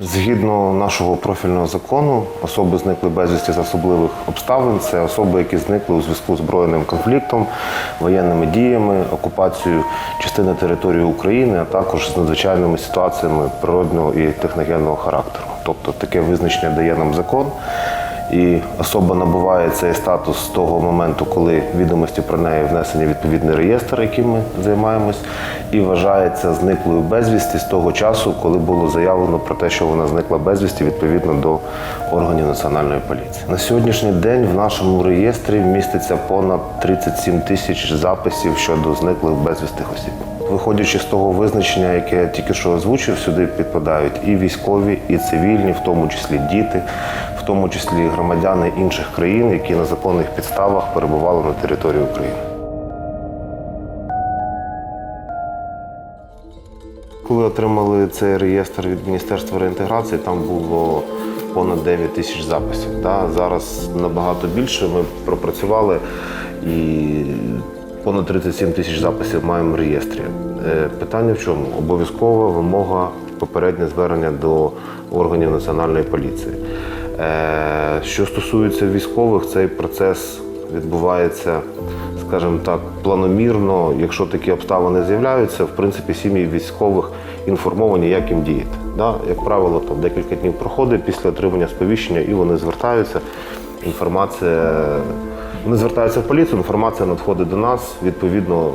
Згідно нашого профільного закону, особи зникли безвісті з особливих обставин. Це особи, які зникли у зв'язку з збройним конфліктом, воєнними діями, окупацією частини території України, а також з надзвичайними ситуаціями природного і техногенного характеру. Тобто таке визначення дає нам закон. І особа набуває цей статус з того моменту, коли відомості про неї внесені в відповідний реєстр, яким ми займаємось, і вважається зниклою безвісті з того часу, коли було заявлено про те, що вона зникла безвісті відповідно до органів національної поліції. На сьогоднішній день в нашому реєстрі міститься понад 37 тисяч записів щодо зниклих безвістих осіб. Виходячи з того визначення, яке я тільки що озвучив, сюди підпадають і військові, і цивільні, в тому числі діти, тому числі громадяни інших країн, які на законних підставах перебували на території України. Коли отримали цей реєстр від Міністерства реінтеграції, там було понад 9 тисяч записів. Да? Зараз набагато більше. Ми пропрацювали і понад 37 тисяч записів маємо в реєстрі. Е, Питання в чому? Обов'язкова вимога попереднє звернення до органів національної поліції. Е, Що стосується військових, цей процес відбувається, скажімо так, планомірно. Якщо такі обставини з'являються, в принципі, сім'ї військових інформовані, як їм діяти. Да? Як правило, там декілька днів проходить після отримання сповіщення, і вони звертаються. Інформація вони звертаються в поліцію, інформація надходить до нас. Відповідно,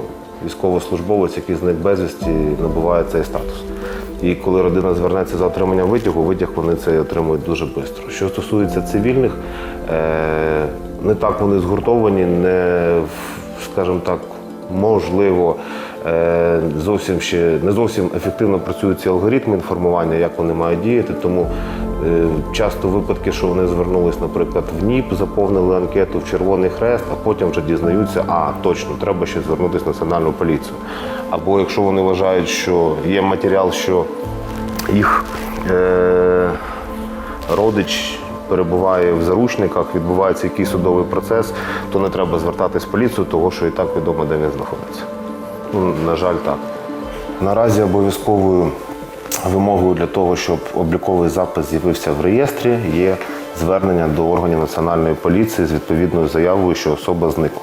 військовослужбовець, який зник безвісті, набуває цей статус. І коли родина звернеться за отриманням витягу, витяг вони це отримують дуже швидко. Що стосується цивільних, е, не так вони згуртовані, не скажімо так, можливо, е, зовсім ще не зовсім ефективно працюють ці алгоритми інформування, як вони мають діяти. Тому часто випадки, що вони звернулись, наприклад, в НІП, заповнили анкету в Червоний Хрест, а потім вже дізнаються, а точно треба ще звернутися в національну поліцію. Або якщо вони вважають, що є матеріал, що їх е, родич перебуває в заручниках, відбувається якийсь судовий процес, то не треба звертатись в поліцію, того що і так відомо, де він знаходиться. Ну, на жаль, так. Наразі обов'язковою вимогою для того, щоб обліковий запис з'явився в реєстрі, є звернення до органів національної поліції з відповідною заявою, що особа зникла.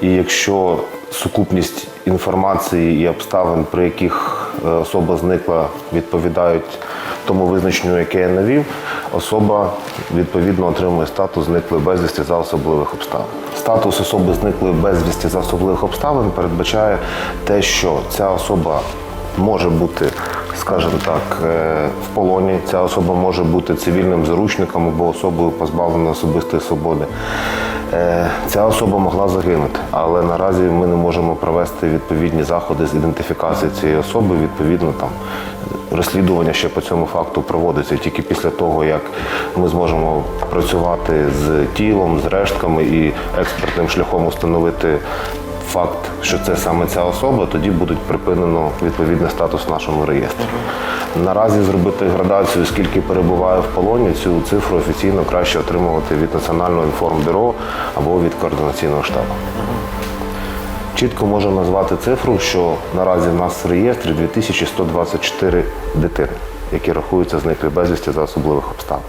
І якщо сукупність інформації і обставин, при яких е, особа зникла, відповідають тому визначенню, яке я навів, особа відповідно отримує статус зниклої безвісті за особливих обставин. Статус особи зниклої безвісті за особливих обставин передбачає те, що ця особа може бути, скажімо так, е, в полоні. Ця особа може бути цивільним заручником або особою позбавленою особистої свободи. Е, Ця особа могла загинути, але наразі ми не можемо провести відповідні заходи з ідентифікації цієї особи. Відповідно, там розслідування ще по цьому факту проводиться. Тільки після того, як ми зможемо працювати з тілом, з рештками і експертним шляхом установити факт, що це саме ця особа, тоді буде припинено відповідний статус в нашому реєстрі. Наразі зробити градацію, скільки перебуває в полоні, цю цифру офіційно краще отримувати від Національного інформбюро або від координаційного штабу. Чітко можу назвати цифру, що наразі в нас в реєстрі 2124 дитини, які рахуються зниклі безвісті за особливих обставин.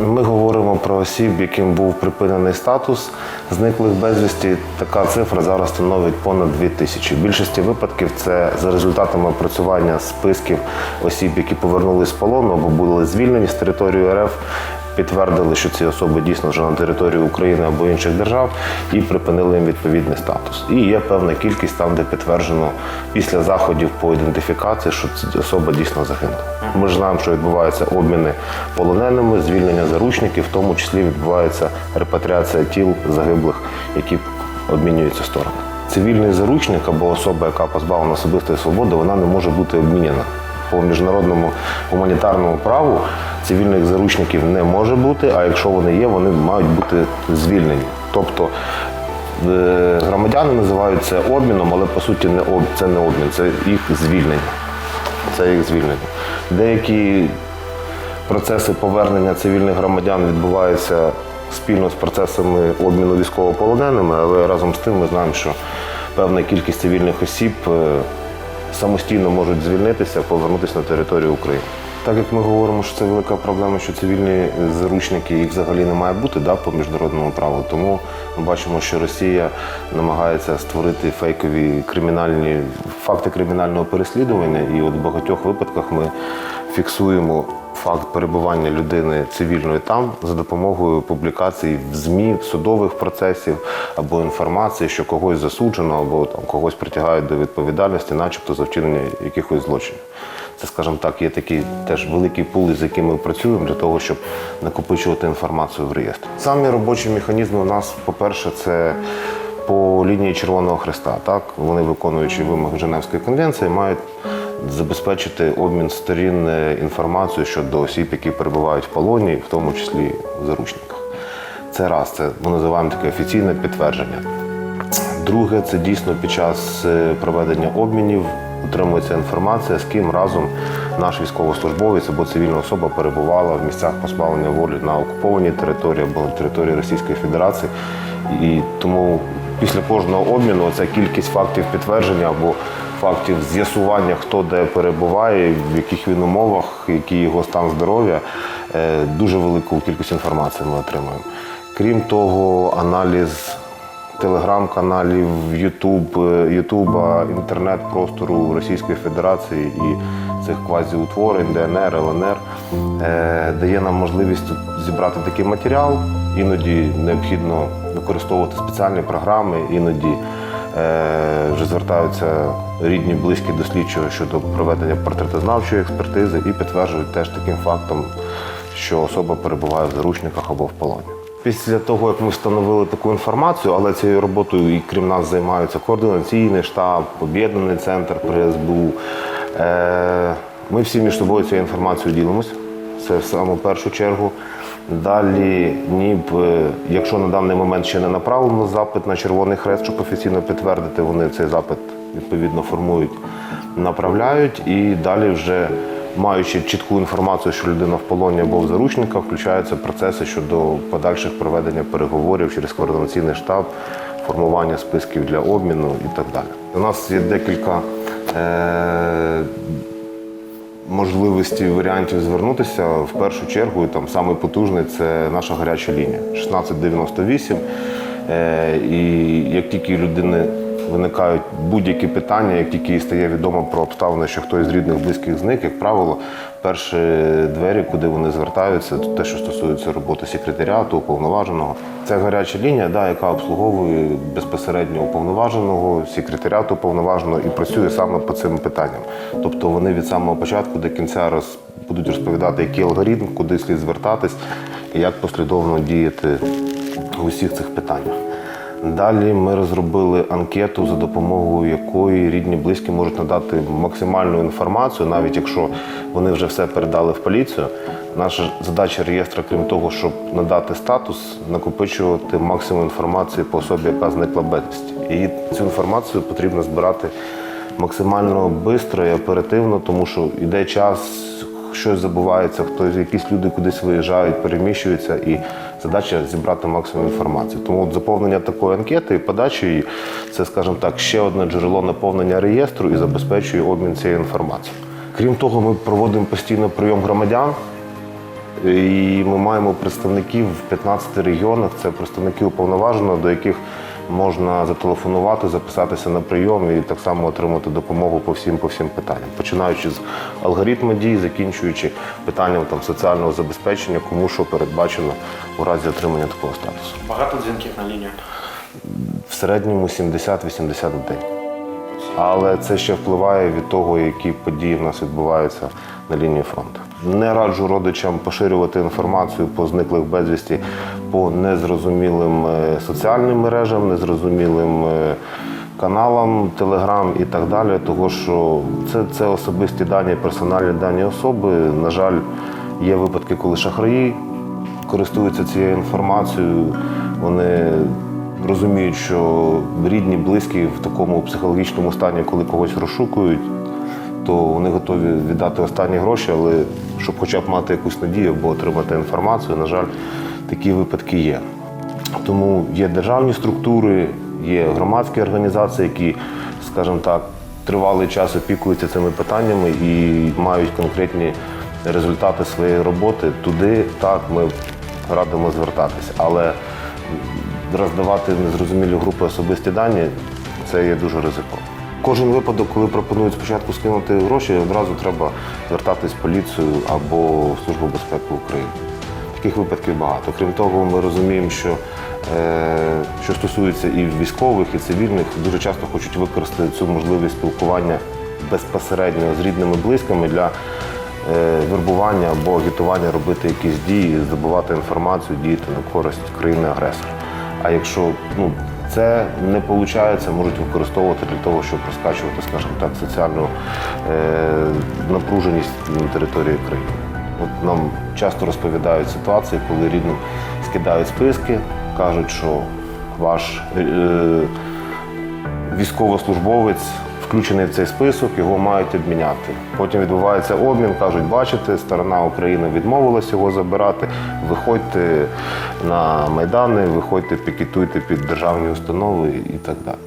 Ми говоримо про осіб, яким був припинений статус зниклих безвісті. Така цифра зараз становить понад 2 тисячі. В більшості випадків це за результатами опрацювання списків осіб, які повернулись з полону або були звільнені з території РФ. Підтвердили, що ці особи дійсно вже на території України або інших держав і припинили їм відповідний статус. І є певна кількість там, де підтверджено після заходів по ідентифікації, що ця особа дійсно загинула. Ми ж знаємо, що відбуваються обміни полоненими, звільнення заручників, в тому числі відбувається репатріація тіл загиблих, які обмінюються сторони. Цивільний заручник або особа, яка позбавлена особистої свободи, вона не може бути обміняна. По міжнародному гуманітарному праву цивільних заручників не може бути, а якщо вони є, вони мають бути звільнені. Тобто е, громадяни називають це обміном, але по суті не об, це не обмін, це їх звільнення. Це їх звільнення. Деякі процеси повернення цивільних громадян відбуваються спільно з процесами обміну військовополоненими, але разом з тим ми знаємо, що певна кількість цивільних осіб е, самостійно можуть звільнитися, повернутися на територію України. Так як ми говоримо, що це велика проблема, що цивільні заручники їх взагалі не має бути да, по міжнародному праву. Тому ми бачимо, що Росія намагається створити фейкові кримінальні факти кримінального переслідування, і от в багатьох випадках ми фіксуємо факт перебування людини цивільної там за допомогою публікацій в ЗМІ, судових процесів або інформації, що когось засуджено, або там когось притягають до відповідальності, начебто за вчинення якихось злочинів. Це, скажімо так, є такий теж великий пул, з яким ми працюємо для того, щоб накопичувати інформацію в реєстр. Самі робочі механізми у нас, по-перше, це по лінії Червоного Христа. Так вони, виконуючи вимоги Женевської конвенції, мають забезпечити обмін сторін е, інформацією щодо осіб, які перебувають в полоні, в тому числі в заручниках. Це раз, це ми називаємо таке офіційне підтвердження. Друге, це дійсно під час е, проведення обмінів отримується інформація, з ким разом наш військовослужбовець або цивільна особа перебувала в місцях позбавлення волі на окупованій території або на території Російської Федерації. І тому після кожного обміну ця кількість фактів підтвердження або фактів з'ясування, хто де перебуває, в яких він умовах, який його стан здоров'я, е, дуже велику кількість інформації ми отримуємо. Крім того, аналіз телеграм-каналів, е, Ютуба, інтернет-простору Російської Федерації і цих квазіутворень, ДНР, ЛНР е, дає нам можливість зібрати такий матеріал. Іноді необхідно використовувати спеціальні програми, іноді е, вже звертаються рідні, близькі до слідчого щодо проведення портретознавчої експертизи і підтверджують теж таким фактом, що особа перебуває в заручниках або в полоні. Після того, як ми встановили таку інформацію, але цією роботою і крім нас займаються координаційний штаб, об'єднаний центр при СБУ. Е, Ми всі між собою цією інформацією ділимося. Це в саму першу чергу. Далі, НІБ, е, якщо на даний момент ще не направлено запит на Червоний Хрест, щоб офіційно підтвердити, вони цей запит відповідно формують, направляють і далі вже. Маючи чітку інформацію, що людина в полоні або в заручниках, включаються процеси щодо подальших проведення переговорів через координаційний штаб, формування списків для обміну і так далі. У нас є декілька е- можливостей варіантів звернутися. В першу чергу, там самий потужний це наша гаряча лінія 1698. Е- і як тільки людини виникають будь-які питання, як тільки стає відомо про обставини, що хтось з рідних близьких зник, як правило, перші двері, куди вони звертаються, те, що стосується роботи секретаріату, уповноваженого. Це гаряча лінія, да, яка обслуговує безпосередньо уповноваженого, секретаріату уповноваженого і працює саме по цим питанням. Тобто вони від самого початку до кінця роз, будуть розповідати, який алгоритм, куди слід звертатись і як послідовно діяти в усіх цих питаннях. Далі ми розробили анкету, за допомогою якої рідні близькі можуть надати максимальну інформацію, навіть якщо вони вже все передали в поліцію. Наша задача реєстра, крім того, щоб надати статус, накопичувати максимум інформації по особі, яка зникла безвісті. І цю інформацію потрібно збирати максимально швидко і оперативно, тому що йде час, щось забувається, хтось, якісь люди кудись виїжджають, переміщуються, і задача зібрати максимум інформації. Тому от заповнення такої анкети і подача її це, скажімо так, ще одне джерело наповнення реєстру і забезпечує обмін цією інформацією. Крім того, ми проводимо постійно прийом громадян. І ми маємо представників в 15 регіонах. Це представники уповноваженого, до яких можна зателефонувати, записатися на прийом і так само отримати допомогу по всім по всім питанням, починаючи з алгоритму дій, закінчуючи питанням там соціального забезпечення, кому що передбачено у разі отримання такого статусу. Багато дзвінків на лінію. В середньому 70-80 в день. Але це ще впливає від того, які події в нас відбуваються на лінії фронту. Не раджу родичам поширювати інформацію по зниклих безвісті по незрозумілим е, соціальним мережам, незрозумілим е, каналам, телеграм і так далі. Того що це, це особисті дані, персональні дані особи. На жаль, є випадки, коли шахраї користуються цією інформацією. Вони розуміють, що рідні, близькі в такому психологічному стані, коли когось розшукують, то вони готові віддати останні гроші, але щоб хоча б мати якусь надію або отримати інформацію, на жаль, такі випадки є. Тому є державні структури, є громадські організації, які, скажімо так, тривалий час опікуються цими питаннями і мають конкретні результати своєї роботи, туди так ми радимо звертатись. Але роздавати незрозумілі групи особисті дані це є дуже ризиково. Кожен випадок, коли пропонують спочатку скинути гроші, одразу треба звертатись в поліцію або в Службу безпеки України. Таких випадків багато. Крім того, ми розуміємо, що е, що стосується і військових, і цивільних, дуже часто хочуть використати цю можливість спілкування безпосередньо з рідними близькими для е, вербування або агітування робити якісь дії, здобувати інформацію, діяти на користь країни-агресора. А якщо ну, це не виходить, можуть використовувати для того, щоб розкачувати, скажімо так, соціальну е, напруженість на території країни. От нам часто розповідають ситуації, коли рідним скидають списки, кажуть, що ваш е, військовослужбовець включений в цей список, його мають обміняти. Потім відбувається обмін, кажуть, бачите, сторона України відмовилась його забирати. Виходьте на майдани, виходьте, пікетуйте під державні установи і так далі.